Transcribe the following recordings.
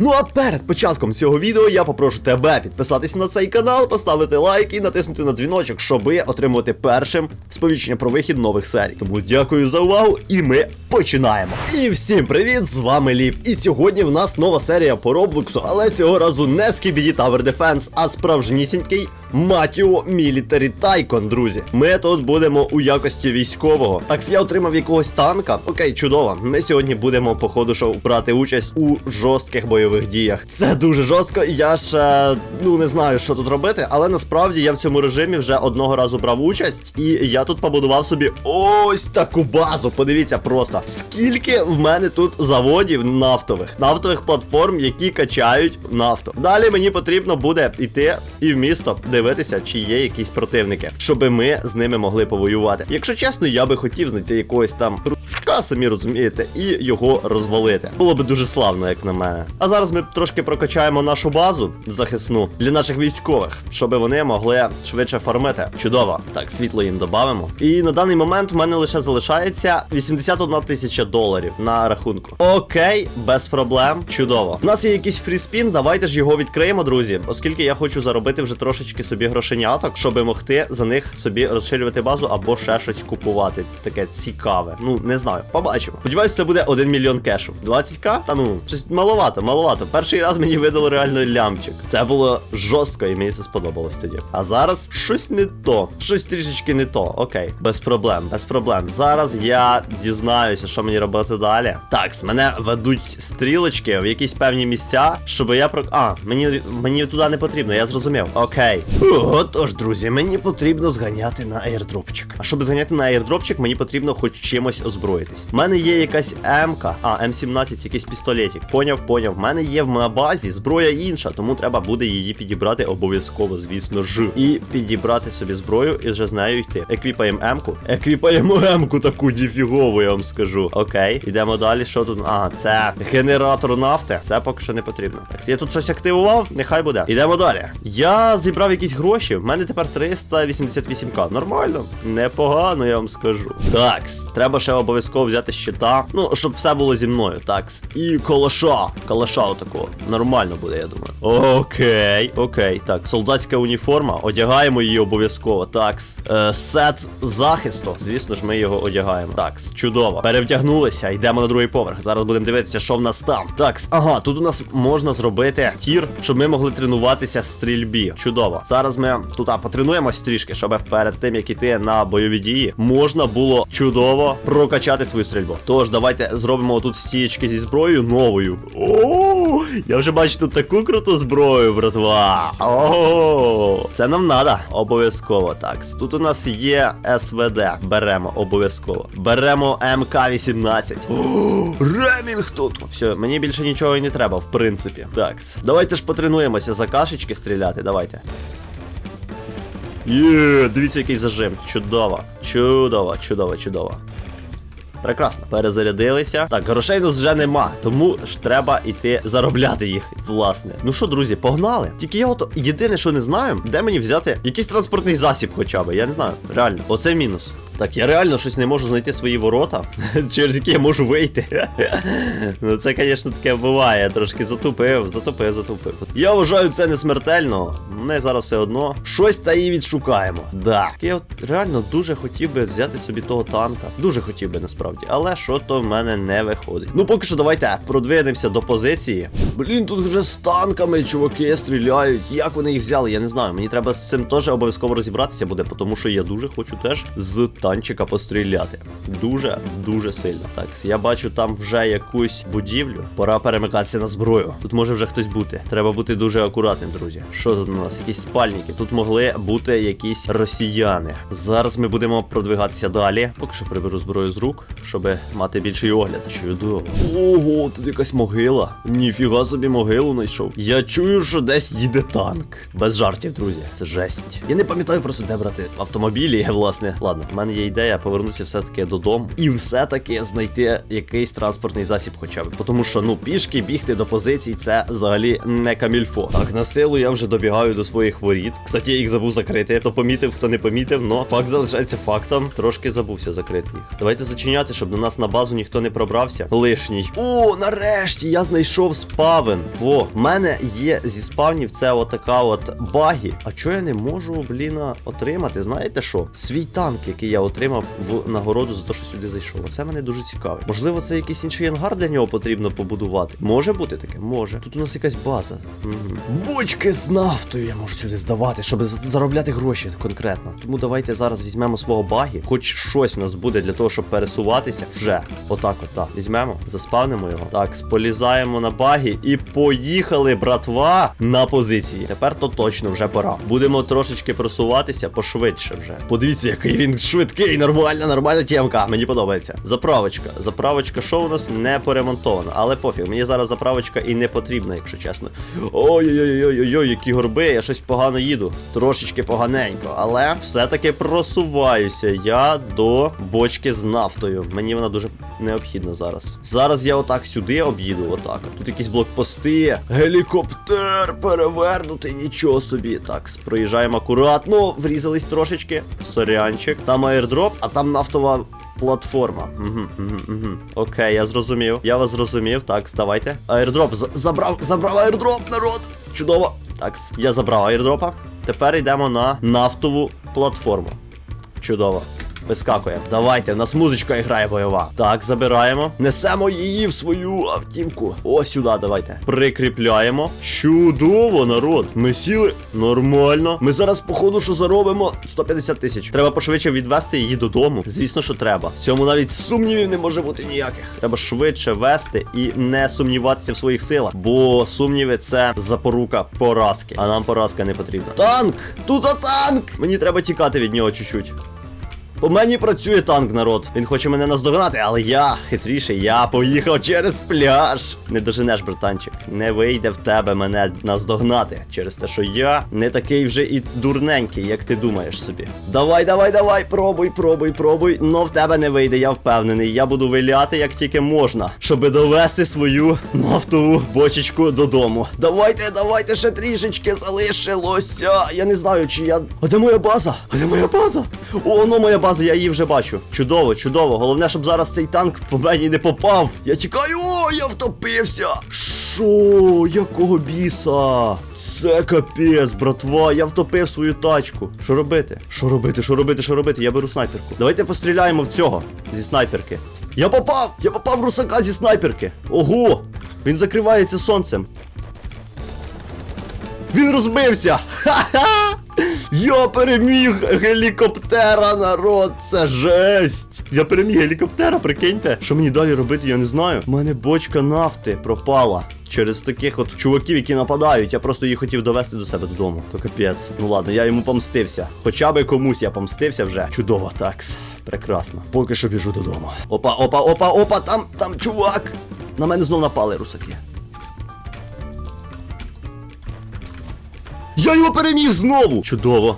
Ну а перед початком цього відео я попрошу тебе підписатись на цей канал, поставити лайк і натиснути на дзвіночок, щоби отримувати першим сповіщення про вихід нових серій. Тому дякую за увагу, і ми починаємо. І всім привіт! З вами Ліп. І сьогодні в нас нова серія по Роблоксу, але цього разу не Skibidi Tower Defense, а справжнісінький Матіо Мілітарі Тайкон, друзі. Ми тут будемо у якості військового. Так, я отримав якогось танка. Окей, чудово. Ми сьогодні будемо, походу, що брати участь у жорстких бойових діях. Це дуже жорстко, я ще ну не знаю, що тут робити, але насправді я в цьому режимі вже одного разу брав участь, і я тут побудував собі ось таку базу. Подивіться просто, скільки в мене тут заводів нафтових, нафтових платформ, які качають нафту. Далі мені потрібно буде йти і в місто дивитися, чи є якісь противники, щоб ми з ними могли повоювати. Якщо чесно, я би хотів знайти якогось там ручка, самі розумієте, і його розвалити. Було би дуже славно, як на мене. А зараз ми трошки прокачаємо нашу базу захисну для наших військових, щоб вони могли швидше фармити. Чудово. Так, світло їм додамо. І на даний момент в мене лише залишається 81 тисяча доларів на рахунку. Окей, без проблем. Чудово. У нас є якийсь фріспін, давайте ж його відкриємо, друзі, оскільки я хочу заробити вже трошечки собі грошеняток, щоб могти за них собі розширювати базу або ще щось купувати. Таке цікаве. Ну, не знаю, побачимо. Сподіваюсь, це буде 1 мільйон кешу. 20к? Та ну, щось маловато, маловато. Перший раз мені видало реально лямчик. Це було жорстко, і мені це сподобалось тоді. А зараз щось не то. Щось трішечки не то. Окей, без проблем, без проблем. Зараз я дізнаюся, що мені робити далі. Так, з мене ведуть стрілочки в якісь певні місця, щоб я про. А, мені мені туди не потрібно, я зрозумів. Окей. Отож, друзі, мені потрібно зганяти на аірдропчик. А щоб зганяти на аірдропчик, мені потрібно хоч чимось озброїтись. У мене є якась М-ка, а, М17, якийсь пістолетик. Поняв, поняв. В мене є на базі зброя інша, тому треба буде її підібрати обов'язково, звісно ж. І підібрати собі зброю і вже з нею йти. Еквіпаємо М-ку. Еквіпаємо М-ку таку ніфігову, я вам скажу. Окей, йдемо далі. Що тут? А, це генератор нафти. Це поки що не потрібно. Так, я тут щось активував, нехай буде. Йдемо далі. Я зібрав якісь гроші. В мене тепер 388к. Нормально, непогано, я вам скажу. Такс, треба ще обов'язково взяти щита. Ну, щоб все було зі мною. Такс. І калаша. Калаша отакого. Нормально буде, я думаю. Окей, окей. Так, солдатська уніформа. Одягаємо її обов'язково. Такс. Е, сет захисту. Звісно ж, ми його одягаємо. Такс, чудово. Перевдягнулися, йдемо на другий поверх. Зараз будемо дивитися, що в нас там. Такс, ага, тут у нас можна зробити тір, щоб ми могли тренуватися стрільбі. Чудово. Зараз ми тут потренуємось трішки, щоб перед тим, як іти на бойові дії, можна було чудово прокачати свою стрільбу. Тож, давайте зробимо тут стієчки зі зброєю новою. О, я вже бачу тут таку круту зброю, братва. О, це нам надо. Обов'язково. Так, тут у нас є СВД. Беремо обов'язково. Беремо МК-18. О, Ремінг тут. Все, мені більше нічого і не треба, в принципі. Так, давайте ж потренуємося за кашечки стріляти. Давайте. Є, дивіться, який зажим. Чудово. Чудово, чудово, чудово. Прекрасно. Перезарядилися. Так, грошей нас вже нема, тому ж треба йти заробляти їх, власне. Ну що, друзі, погнали. Тільки я от єдине, що не знаю, де мені взяти якийсь транспортний засіб хоча б. Я не знаю. Реально, оце мінус. Так, я реально щось не можу знайти свої ворота, через які я можу вийти. ну це, звісно, таке буває. Трошки затупив, затупив, затупив. Я вважаю, це не смертельно. Ми зараз все одно щось та і відшукаємо. Да. Я от реально дуже хотів би взяти собі того танка. Дуже хотів би насправді, але що то в мене не виходить. Ну поки що давайте продвинемося до позиції. Блін, тут вже з танками чуваки стріляють. Як вони їх взяли? Я не знаю. Мені треба з цим теж обов'язково розібратися буде, тому що я дуже хочу теж з танчика постріляти. Дуже дуже сильно. Так, я бачу там вже якусь будівлю. Пора перемикатися на зброю. Тут може вже хтось бути. Треба бути дуже акуратним, друзі. Що тут у нас? Якісь спальники. Тут могли бути якісь росіяни. Зараз ми будемо продвигатися далі. Поки що приберу зброю з рук, щоб мати більший огляд. Чудово. Ого, тут якась могила. Ніфіга собі могилу знайшов. Я чую, що десь їде танк. Без жартів, друзі. Це жесть. Я не пам'ятаю просто, де брати автомобілі. Власне, ладно, в мене є ідея повернутися все-таки додому і все-таки знайти якийсь транспортний засіб, хоча б. Тому що ну пішки бігти до позицій це взагалі не камільфо. Так, на силу я вже добігаю до своїх воріт. Кстати, я їх забув закрити. Хто помітив, хто не помітив, но факт залишається фактом. Трошки забувся закрити їх. Давайте зачиняти, щоб до нас на базу ніхто не пробрався. Лишній. О, нарешті я знайшов спавен. Во, в мене є зі спавнів це отака от багі. А чого я не можу, бліна, отримати? Знаєте що? Свій танк, який я отримав в нагороду за те, що сюди зайшов. Оце мене дуже цікавить. Можливо, це якийсь інший ангар для нього потрібно побудувати. Може бути таке? Може. Тут у нас якась база. Мгм. Бочки з нафтою я можу сюди здавати, щоб заробляти гроші конкретно. Тому давайте зараз візьмемо свого багі. Хоч щось в нас буде для того, щоб пересуватися. Вже. Отак, от так. Візьмемо, заспавнимо його. Так, сполізаємо на багі і поїхали, братва, на позиції. Тепер то точно вже пора. Будемо трошечки просуватися пошвидше вже. Подивіться, який він швидкий, нормальна, нормальна тємка. Мені подобається. Заправочка. Заправочка, що у нас не поремонтована. Але пофіг, мені зараз заправочка і не потрібна, якщо чесно. Ой-ой-ой-ой-ой, які горби, я щось погано їду. Трошечки поганенько, але все-таки просуваюся я до бочки з нафтою. Мені вона дуже необхідна зараз. Зараз я отак сюди об'їду, отак. Тут якісь блокпости, гелікоптер перевернутий, нічого собі. Так, проїжджаємо акуратно, врізались трошечки. Сорянчик. Там аірдроп, а там нафтова платформа. Угу, угу, угу. Окей, я зрозумів. Я вас зрозумів. Так, давайте. Airdrop. Забрав, забрав airdrop, народ. Чудово. Так, я забрав airdropа. Тепер йдемо на нафтову платформу. Чудово. Вискакує. Давайте, в нас музичка грає бойова. Так, забираємо. Несемо її в свою автівку. О, сюди, давайте. Прикріпляємо. Чудово, народ. Ми сіли нормально. Ми зараз, походу, що заробимо 150 тисяч. Треба пошвидше відвести її додому. Звісно, що треба. В цьому навіть сумнівів не може бути ніяких. Треба швидше вести і не сумніватися в своїх силах. Бо сумніви це запорука поразки. А нам поразка не потрібна. Танк! Тут танк! Мені треба тікати від нього чуть-чуть. По мені працює танк, народ. Він хоче мене наздогнати, але я хитріший, я поїхав через пляж. Не доженеш, братанчик. Не вийде в тебе мене наздогнати. Через те, що я не такий вже і дурненький, як ти думаєш собі. Давай, давай, давай, пробуй, пробуй, пробуй. Но в тебе не вийде, я впевнений. Я буду виляти як тільки можна, щоб довести свою нафтову бочечку додому. Давайте, давайте ще трішечки залишилося. Я не знаю, чи я. А де моя база? А де моя база? О, ну моя база, я її вже бачу. Чудово, чудово. Головне, щоб зараз цей танк по мені не попав. Я чекаю, о, я втопився. Шо, якого біса? Це капець, братва, я втопив свою тачку. Що робити? Що робити? Що робити? Що робити? Я беру снайперку. Давайте постріляємо в цього зі снайперки. Я попав! Я попав в русака зі снайперки. Ого! Він закривається сонцем. Він розбився! Ха-ха! Я переміг гелікоптера, народ! Це жесть! Я переміг гелікоптера, прикиньте. Що мені далі робити, я не знаю. У мене бочка нафти пропала. Через таких от чуваків, які нападають, я просто її хотів довести до себе додому. То капець. Ну ладно, я йому помстився. Хоча би комусь я помстився вже. Чудово, такс. Прекрасно. Поки що біжу додому. Опа, опа, опа, опа, там, там чувак. На мене знов напали русаки. Я його переміг знову! Чудово.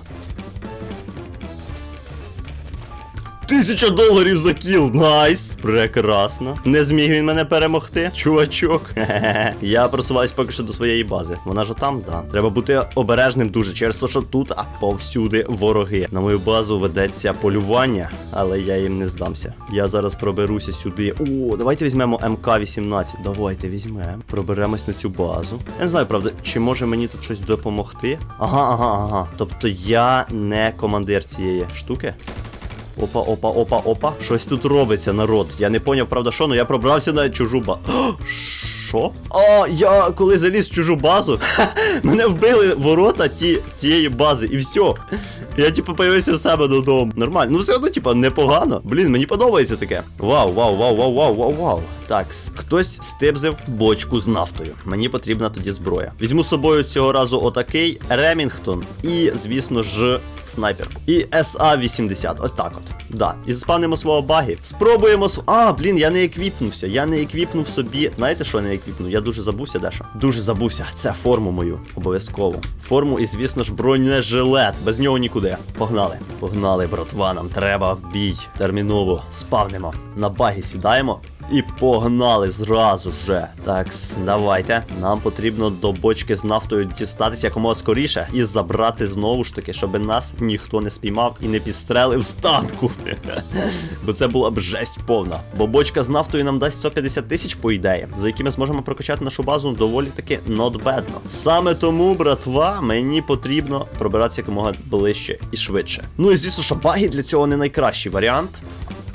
Тисяча доларів за кіл. Найс. Прекрасно. Не зміг він мене перемогти. Чувачок. Я просуваюсь поки що до своєї бази. Вона ж там, да. Треба бути обережним дуже через те, що тут, а повсюди вороги. На мою базу ведеться полювання, але я їм не здамся. Я зараз проберуся сюди. О, давайте візьмемо МК-18. Давайте візьмемо. Проберемось на цю базу. Я не знаю, правда, чи може мені тут щось допомогти. Ага, ага, ага. Тобто я не командир цієї штуки. Опа, опа, опа, опа. Щось тут робиться, народ. Я не поняв, правда, що, ну я пробрався на чужу базу. Що? А, я коли заліз в чужу базу, мене вбили ворота ті, тієї бази, і все. Я, типу, появився в себе додому. Нормально. Ну, все одно, типу, непогано. Блін, мені подобається таке. Вау, вау, вау, вау, вау, вау, вау. Такс. Хтось стибзив бочку з нафтою. Мені потрібна тоді зброя. Візьму з собою цього разу отакий Ремінгтон. І, звісно ж, снайперку. І СА-80. Отак от. Да. І заспавнимо свого баги. Спробуємо. А, блін, я не еквіпнувся. Я не еквіпнув собі. Знаєте, що я не еквіпнув? Я дуже забувся, дещо. Дуже забувся. Це форму мою. Обов'язково. Форму і, звісно ж, бронежилет. Без нього нікуди. Погнали. Погнали, братва. Нам треба в бій. Терміново. Спавнимо. На баги сідаємо. І погнали зразу же. Так, давайте. Нам потрібно до бочки з нафтою дістатися якомога скоріше і забрати знову ж таки, щоб нас ніхто не спіймав і не підстрелив з танку. Бо це була б жесть повна. Бо бочка з нафтою нам дасть 150 тисяч, по ідеї, за які ми зможемо прокачати нашу базу доволі таки нотбедно. Саме тому, братва, мені потрібно пробиратися якомога ближче і швидше. Ну і звісно, що баги для цього не найкращий варіант.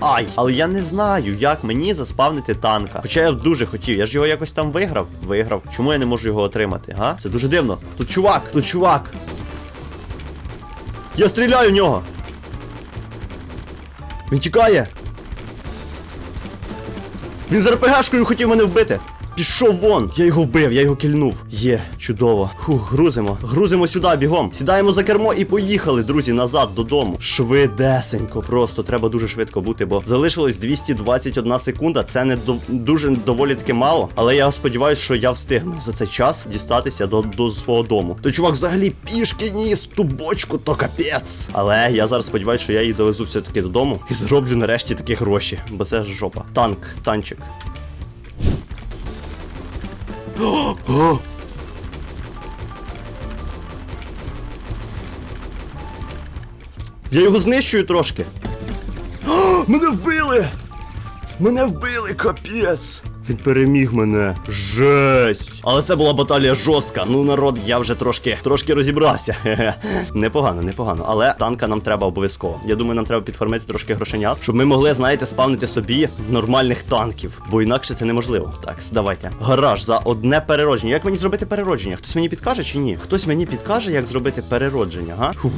Ай, але я не знаю, як мені заспавнити танка. Хоча я дуже хотів, я ж його якось там виграв. Виграв. Чому я не можу його отримати? Га? Це дуже дивно. Тут чувак, тут чувак. Я стріляю в нього. Він тікає. Він з РПГшкою хотів мене вбити. Пішов вон, я його вбив, я його кільнув. Є, чудово. Фух, грузимо. Грузимо сюди бігом. Сідаємо за кермо і поїхали, друзі, назад додому. Швидесенько, просто треба дуже швидко бути, бо залишилось 221 секунда. Це не до... дуже доволі таки мало. Але я сподіваюся, що я встигну за цей час дістатися до, до свого дому. Той чувак взагалі пішки ніс ту бочку, то капець. Але я зараз сподіваюся, що я її довезу все-таки додому і зроблю нарешті такі гроші, бо це жопа. Танк, танчик. О! Я його знищую трошки. О, мене вбили! Мене вбили, капець! Він переміг мене. Жесть. Але це була баталія жорстка. Ну, народ, я вже трошки трошки розібрався. Непогано, непогано. Але танка нам треба обов'язково. Я думаю, нам треба підформити трошки грошенят, щоб ми могли, знаєте, спавнити собі нормальних танків. Бо інакше це неможливо. Так, давайте. Гараж за одне переродження. Як мені зробити переродження? Хтось мені підкаже чи ні? Хтось мені підкаже, як зробити переродження, га? Фух,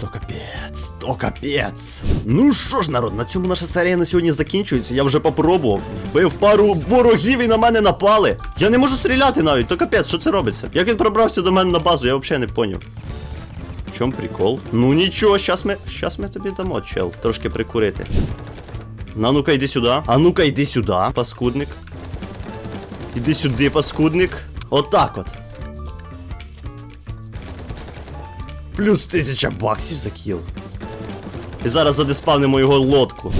то капець, то капець. Ну що ж, народ, на цьому наша серія на сьогодні закінчується. Я вже попробував. Вбив пару ворогів і на мене напали. Я не можу стріляти навіть, то капець, що це робиться? Як він пробрався до мене на базу, я взагалі не поняв. В чому прикол? Ну нічого, щас ми. Щас ми тобі дамо, чел. Трошки прикурити. На ну-ка, йди сюди. А ну-ка, йди сюди, паскудник. Іди сюди, паскудник. Отак от. Плюс тисяча баксів за кіл. І зараз задиспавнимо його лодку.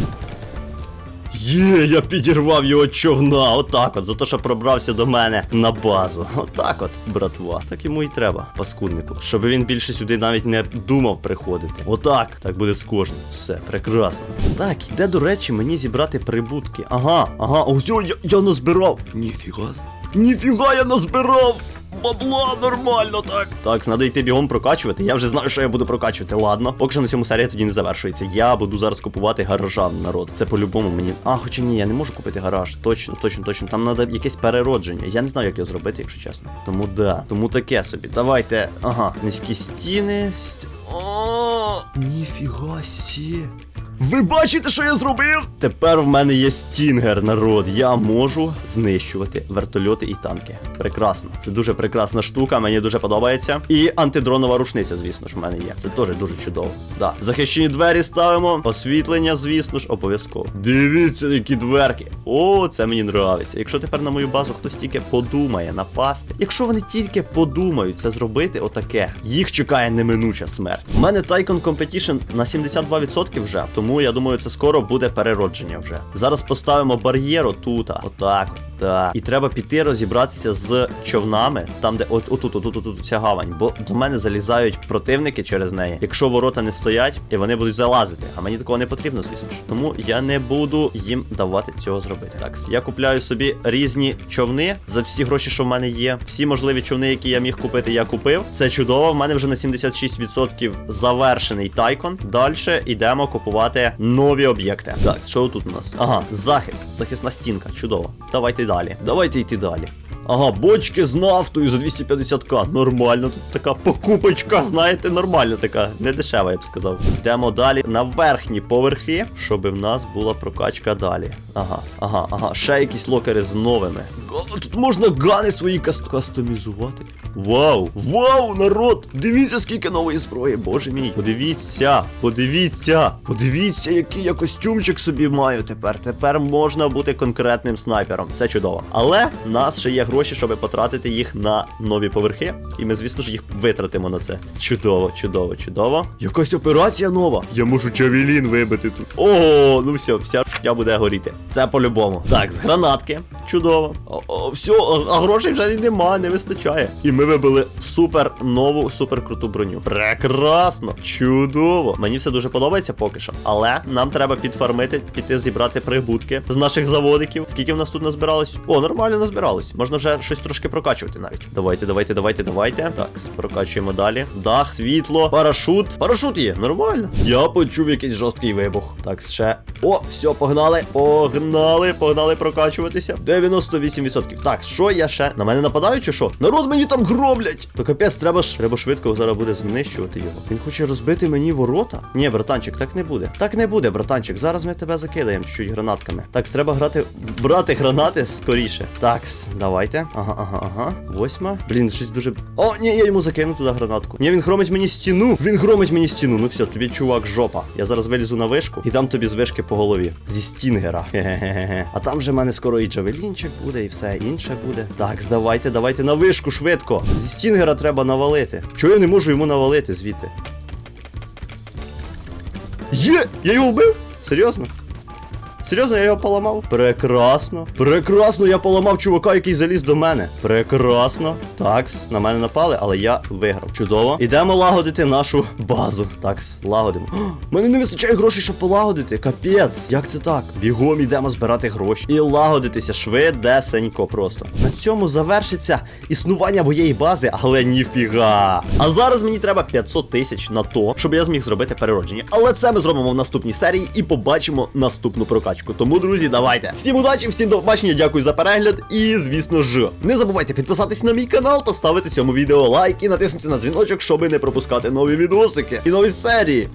Є, я підірвав його човна, отак от, за те, що пробрався до мене на базу. Отак от, братва. Так йому і треба, паскуднику. Щоб він більше сюди навіть не думав приходити. Отак. Так буде з кожним. Все, прекрасно. Так, іде, до речі, мені зібрати прибутки. Ага, ага, ось я, я назбирав. Ніфіга. Ніфіга я назбирав! Бабла нормально так. Так, треба йти бігом прокачувати. Я вже знаю, що я буду прокачувати. Ладно, поки що на цьому серія тоді не завершується. Я буду зараз купувати гаража народ. Це по-любому мені. А, хоча ні, я не можу купити гараж. Точно, точно, точно. Там треба якесь переродження. Я не знаю, як його зробити, якщо чесно. Тому да. Тому таке собі. Давайте. Ага, низькі стіни. Ст... О, ніфіга сі. Ви бачите, що я зробив? Тепер в мене є стінгер, народ. Я можу знищувати вертольоти і танки. Прекрасно. Це дуже прекрасна штука, мені дуже подобається. І антидронова рушниця, звісно ж, в мене є. Це теж дуже чудово. Да. Захищені двері ставимо. Освітлення, звісно ж, обов'язково. Дивіться, які дверки. О, це мені нравиться. Якщо тепер на мою базу хтось тільки подумає напасти. Якщо вони тільки подумають це зробити, отаке, їх чекає неминуча смерть. У мене Tycoon Competition на 72% вже, тому я думаю, це скоро буде переродження вже. Зараз поставимо бар'єр отута. Отак. от. Так. І треба піти розібратися з човнами, там, де от отут, отут, отут ця гавань. Бо до мене залізають противники через неї. Якщо ворота не стоять, і вони будуть залазити. А мені такого не потрібно, звісно ж. Тому я не буду їм давати цього зробити. Так, я купляю собі різні човни за всі гроші, що в мене є. Всі можливі човни, які я міг купити, я купив. Це чудово. В мене вже на 76% завершений тайкон. Далі йдемо купувати нові об'єкти. Так, що тут у нас? Ага, захист, захисна стінка. Чудово. Давайте далі. Давайте йти далі. Ага, бочки з нафтою за 250к. Нормально, тут така покупочка, знаєте, нормальна така, не дешева, я б сказав. Йдемо далі на верхні поверхи, щоб в нас була прокачка далі. Ага, ага, ага. Ще якісь локери з новими. Тут можна гани свої каст кастомізувати. Вау! Вау, народ! Дивіться, скільки нової зброї, боже мій. Подивіться, подивіться, подивіться, який я костюмчик собі маю тепер. Тепер можна бути конкретним снайпером. Це чудово. Але нас ще є гроші, щоб потратити їх на нові поверхи. І ми, звісно ж, їх витратимо на це. Чудово, чудово, чудово. Якась операція нова. Я можу Джавелін вибити тут. О, ну все, вся я буде горіти. Це по-любому. Так, з гранатки. Чудово. О, о, все, а грошей вже нема, не вистачає. І ми вибили супер нову, супер круту броню. Прекрасно, чудово. Мені все дуже подобається поки що. Але нам треба підфармити, піти зібрати прибутки з наших заводиків. Скільки в нас тут назбиралось? О, нормально назбиралось. Можна вже щось трошки прокачувати навіть. Давайте, давайте, давайте, давайте. Так, прокачуємо далі. Дах, світло, парашут. Парашут є, нормально. Я почув якийсь жорсткий вибух. Так, ще. О, все, погнали. Погнали, погнали прокачуватися. 98%. Так, що я ще? На мене нападають чи що? Народ мені там громлять. То капець, треба ж треба швидко зараз буде знищувати його. Він хоче розбити мені ворота. Ні, братанчик, так не буде. Так не буде, братанчик. Зараз ми тебе закидаємо чуть-чуть гранатками. Так, треба грати, брати гранати скоріше. Такс, давайте. Ага, ага, ага. Восьма. Блін, щось дуже. О, ні, я йому закину туди гранатку. Ні, він хромить мені стіну. Він хромить мені стіну. Ну все, тобі чувак, жопа. Я зараз вилізу на вишку і дам тобі з вишки по голові. Зі стінгера. Хе-хе-хе. А там же в мене скоро і джавелінчик буде, і все інше буде. Так, давайте, давайте на вишку швидко. Зі стінгера треба навалити. Чого я не можу йому навалити звідти? Є! Я його вбив? Серйозно? Серйозно, я його поламав? Прекрасно. Прекрасно, я поламав чувака, який заліз до мене. Прекрасно. Такс, на мене напали, але я виграв. Чудово. Ідемо лагодити нашу базу. Такс, лагодимо. О, мене не вистачає грошей, щоб полагодити. Капець, як це так? Бігом йдемо збирати гроші. І лагодитися швидесенько просто. На цьому завершиться існування моєї бази, але ніфіга. А зараз мені треба 500 тисяч на то, щоб я зміг зробити переродження. Але це ми зробимо в наступній серії і побачимо наступну прокачку. Тому, друзі, давайте. Всім удачі, всім до побачення, дякую за перегляд. І, звісно ж, не забувайте підписатись на мій канал, поставити цьому відео лайк і натиснути на дзвіночок, щоб не пропускати нові відосики і нові серії.